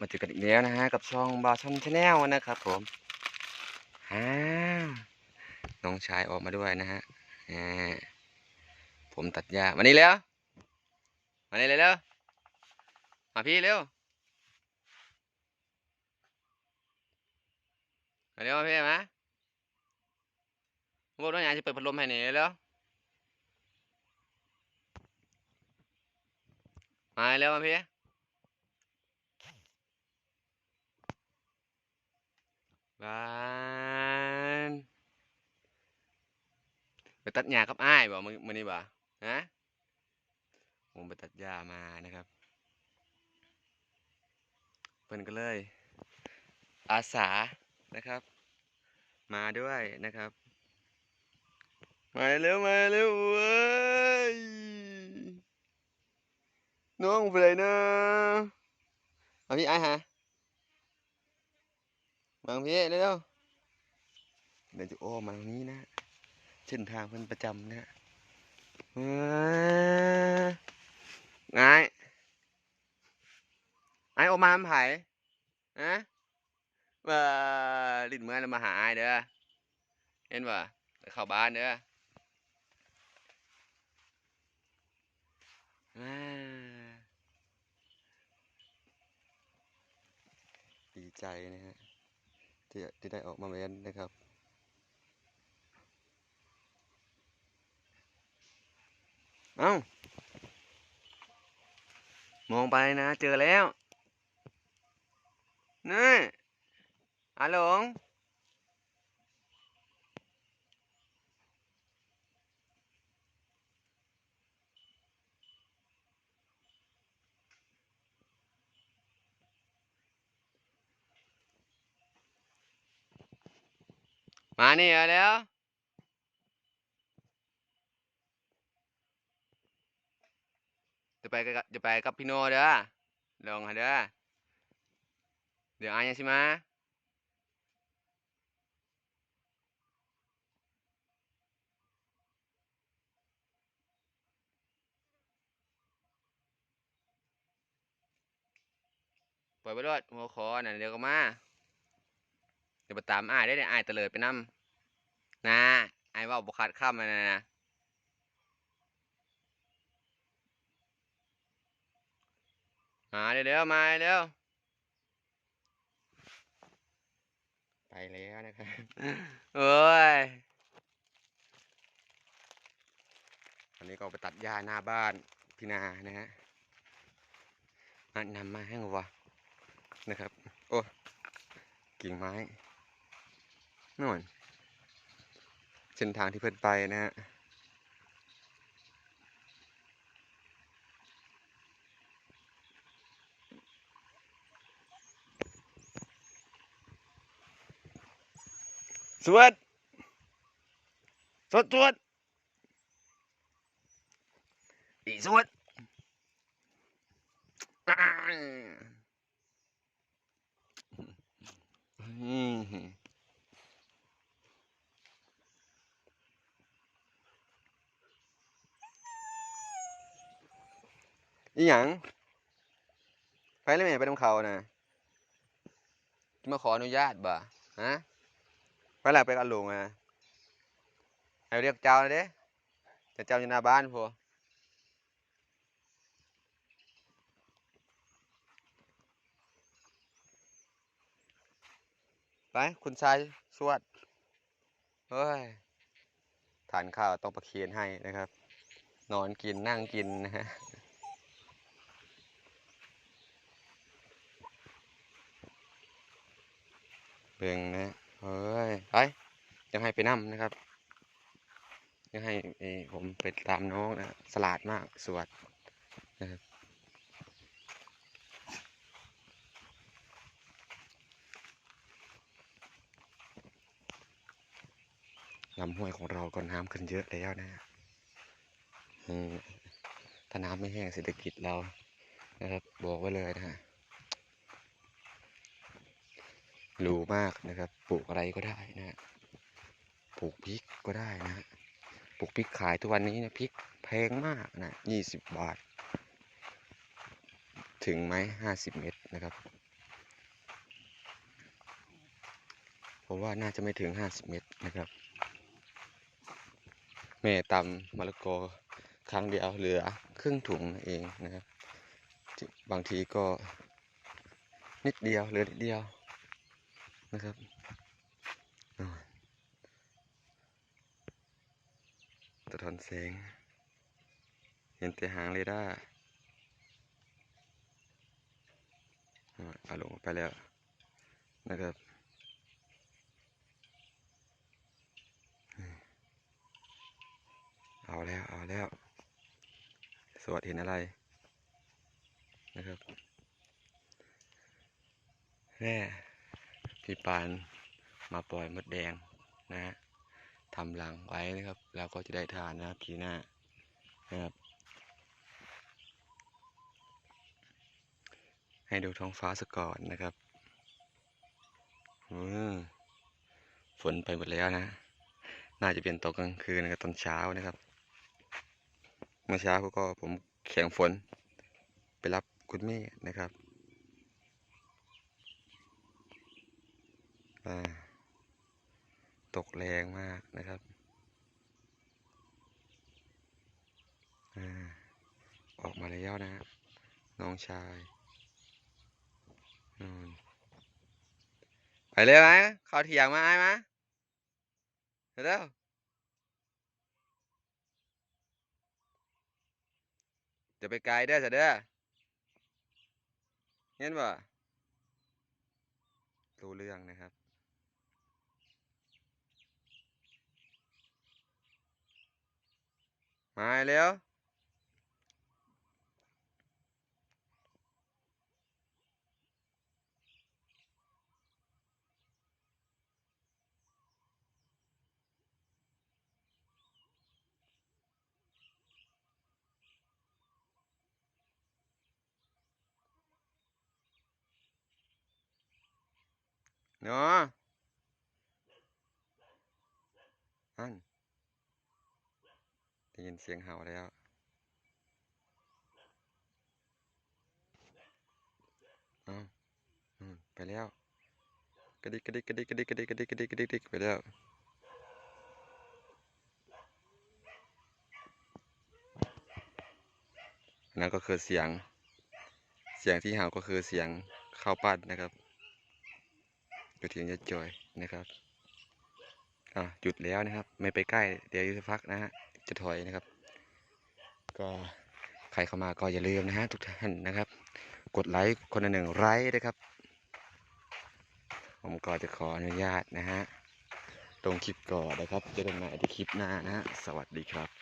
มาเจอกันอีกแล้วนะฮะกับช่องบาชอนชาแนลนะครับผมฮ่าน้องชายออกมาด้วยนะฮะผมตัดหญ้ามานี่เร็วมานี่เร็วมาพี่เร็วมาเร็วมาพี่มาบอกว่าอยากจะเปิดพัดลมให้หน่อยเร็วมาเร็วมาพี่ บ้านไป ตัดหญ้ากับอ้ายบ่มื้อมื้อนี้บ่ฮะผมไปตัดหญ้ามานะครับ เพิ่นก็เลย อาสานะครับ มาด้วยนะครับ มาเร็วมาเร็วเว้ยน้องไปไหนนะเอาพี่ไอ้ฮะมาพี่เร็วเดี๋ยวจะโอ้มาตรงนี้นะ เส้นทางเพิ่นประจำนะฮะเอ้ไงไอ้โอมามันไผ่ฮะว่าลิ้นเมื่อแล้วมาหาไอ้เด้อ เห็นป่ะเข้าบ้านเด้อดีใจนะฮะที่ที่ได้ออกมาเว้นนะครับ เอ้ามองไปนะ เจอแล้วนี่อาหลงมานี่เอาแล้ว จะ ไปกับจะไปกับพี่โนเด้อลองเด้อเดี๋ยวอายยังสิมาปล่อยไปรอดหัวคอน่ะเดี๋ยวก็มาเดี๋ยวไปตามอ้ายได้เดี๋ยอ้ายเตลิดไปนำนะอ้ายว่าบ่ขาดคำนั่นนะนะ มาเร็วๆมาเร็วไปแล้วนะครับโอ้ยวันนี้ก็ไปตัดหญ้าหน้าบ้านพี่นานะฮะมานำมาให้งวะนะครับ โอ้กิ่งไม้นู่นเส้นทางที่เพื่อนไปนะฮะ สวดสวดสวดอีสวดอ้ายอืมอีหยังไปเลยแม่ไปตรงเขานะมาขออนุญาตบ่ ฮะ ไปแล้วไปกับลุงอะให้เรียกเจ้าหน่อยเด้แต่เจ้าอยู่หน้าบ้านพอไปคุณชายสวดเฮ้ยทานข้าวต้องประเคียนให้นะครับ นอนกินนั่งกินนะฮะเบ่งนะเฮ้ย ไปยังให้ไปนั่มนะครับยังให้ผมไปตามน้องนะสลาดมากสวดนะครับลำห้วยของเราก็น้ำขึ้นเยอะแล้วนะถ้าน้ำไม่แห้งเศรษฐกิจเรานะครับบอกไว้เลยนะฮะ รูมากนะครับ ปลูกอะไรก็ได้นะ ปลูกพริกก็ได้นะ ปลูกพริกขายทุกวันนี้นะพริกแพงมากนะยี่สิบบาท ถึงไหมห้าสิบเมตรนะครับ ผมว่าน่าจะไม่ถึงห้าสิบเมตรนะครับ แม่ตำมะละกอครั้งเดียวเหลือครึ่งถุงนเองนะครับ บางทีก็นิดเดียวเหลือนิดเดียว นะครับอ่าสะท้อนแสง เห็นแต่หางเรดาร์อ่าเอาลงไปแล้วนะครับเอาแล้วเอาแล้ว สวัสดเห็นอะไรนะครับแม่ พี่ปานมาปล่อยมดแดงนะฮะทำหลังไว้นะครับ แล้วก็จะได้ทานนะครับทีหน้านะครับ ให้ดูท้องฟ้าสก่อนนะครับอืมฝนไปหมดแล้วนะ น่าจะเป็นตกกลางคืนนะครับตอนเช้านะครับ เมื่อเช้าก็ผมแข่งฝน ไปรับคุณแม่นะครับ อ่าตกแรงมากนะครับอออกมาแล้วนะน้องชายนอนไปเลยไหมเข้าเถียงมาไอ้มาเร็วจะไปไกลเด้อเสยเด้อเห็นบ่รู้เรื่องนะครับ มาแล้ว nữa anh ได้ยินเสียงเห่าแล้ว เอาอืมไปแล้ว กระดิกกระดิกกระดิกกระดิกกระดิกกระดิกกระดิกกระดิกกระดิกไปแล้วนั่นก็คือเสียง เสียงที่เห่าก็คือเสียงข้าวปั้นนะครับอยู่ที่ยะจอยนะครับ อะหยุดแล้วนะครับ ไม่ไปใกล้เดี๋ยวอีกสักพักนะฮะ จะถอยนะครับ ก็ใครเข้ามาก็อย่าลืมนะฮะทุกท่านนะครับ กดไลค์คนละหนึ่งไลค์นะครับ ผมก็จะขออนุญาตนะฮะลงคลิปก่อนนะครับ จะได้มาในคลิปหน้านะฮะสวัสดีครับ